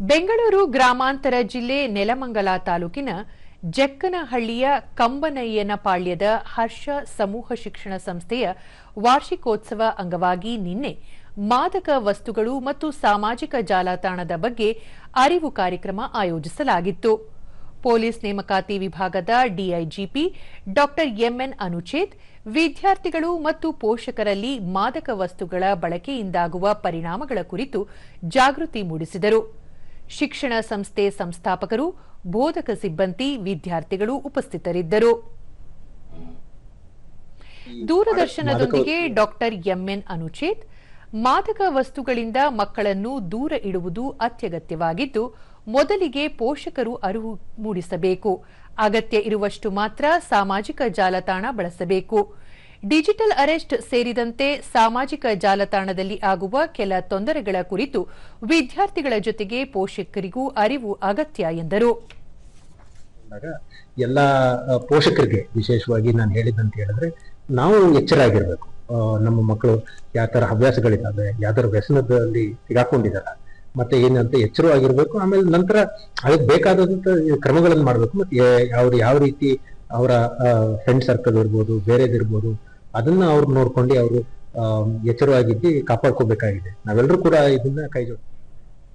ಬೆಂಗಳೂರು ಗ್ರಾಮಾಂತರ ಜಿಲ್ಲೆ ನೆಲಮಂಗಲ ತಾಲೂಕಿನ ಜಕ್ಕನಹಳ್ಳಿಯ ಕಂಬನಯ್ಯನಪಾಳ್ಯದ ಹರ್ಷ ಸಮೂಹ ಶಿಕ್ಷಣ ಸಂಸ್ಥೆಯ ವಾರ್ಷಿಕೋತ್ಸವ ಅಂಗವಾಗಿ ನಿನ್ನೆ ಮಾದಕ ವಸ್ತುಗಳು ಮತ್ತು ಸಾಮಾಜಿಕ ಜಾಲತಾಣದ ಬಗ್ಗೆ ಅರಿವು ಕಾರ್ಯಕ್ರಮ ಆಯೋಜಿಸಲಾಗಿತ್ತು. ಪೊಲೀಸ್ ನೇಮಕಾತಿ ವಿಭಾಗದ ಡಿಐಜಿಪಿ ಡಾ ಎಂಎನ್ ಅನುಚೇತ್, ವಿದ್ಯಾರ್ಥಿಗಳು ಮತ್ತು ಪೋಷಕರಲ್ಲಿ ಮಾದಕ ವಸ್ತುಗಳ ಬಳಕೆಯಿಂದಾಗುವ ಪರಿಣಾಮಗಳ ಕುರಿತು ಜಾಗೃತಿ ಮೂಡಿಸಿದರು. ಶಿಕ್ಷಣ ಸಂಸ್ಥೆ ಸಂಸ್ಥಾಪಕರು ಬೋಧಕ ಸಿಬ್ಬಂದಿ ವಿದ್ಯಾರ್ಥಿಗಳು ಉಪಸ್ಥಿತರಿದ್ದರು. ದೂರದರ್ಶನದೊಂದಿಗೆ ಡಾಕ್ಟರ್ ಎಂಎನ್ ಅನುಚೇತ್ ಮಾದಕ ವಸ್ತುಗಳಿಂದ ಮಕ್ಕಳನ್ನು ದೂರ ಇಡುವುದು ಅತ್ಯಗತ್ಯವಾಗಿದ್ದು ಮೊದಲಿಗೆ ಪೋಷಕರು ಅರಿವು ಮೂಡಿಸಬೇಕು. ಅಗತ್ಯ ಇರುವಷ್ಟು ಮಾತ್ರ ಸಾಮಾಜಿಕ ಜಾಲತಾಣ ಬಳಸಬೇಕು. ಡಿಜಿಟಲ್ ಅರೆಸ್ಟ್ ಸೇರಿದಂತೆ ಸಾಮಾಜಿಕ ಜಾಲತಾಣದಲ್ಲಿ ಆಗುವ ಕೆಲ ತೊಂದರೆಗಳ ಕುರಿತು ವಿದ್ಯಾರ್ಥಿಗಳ ಜೊತೆಗೆ ಪೋಷಕರಿಗೂ ಅರಿವು ಅಗತ್ಯ ಎಂದರು. ಎಲ್ಲ ಪೋಷಕರಿಗೆ ವಿಶೇಷವಾಗಿ ನಾನು ಹೇಳಿದಂತ ಹೇಳಿದ್ರೆ ನಾವು ಎಚ್ಚರಾಗಿರ್ಬೇಕು. ಆ, ನಮ್ಮ ಮಕ್ಕಳು ಯಾವ ತರ ಹವ್ಯಾಸಗಳಿದ್ದಾವೆ ಯಾವ್ದಾರ ವ್ಯಸನದಲ್ಲಿ ಸಿಗಾಕೊಂಡಿದಾರ ಮತ್ತೆ ಏನಂತ ಎಚ್ಚರವಾಗಿರ್ಬೇಕು ಆಮೇಲೆ ನಂತರ ಅದಕ್ಕೆ ಬೇಕಾದಂತ ಕ್ರಮಗಳನ್ನು ಮಾಡ್ಬೇಕು. ಮತ್ತೆ ಅವ್ರು ಯಾವ ರೀತಿ ಅವರ ಫ್ರೆಂಡ್ ಸರ್ಕಲ್ ಇರ್ಬೋದು ಬೇರೆದಿರ್ಬೋದು ಅದನ್ನ ಅವ್ರು ನೋಡ್ಕೊಂಡು ಅವರು ಎಚ್ಚರವಾಗಿದ್ದು ಕಾಪಾಡ್ಕೋಬೇಕಾಗಿದೆ. ನಾವೆಲ್ಲರೂ ಕೂಡ ಇದನ್ನ ಕೈ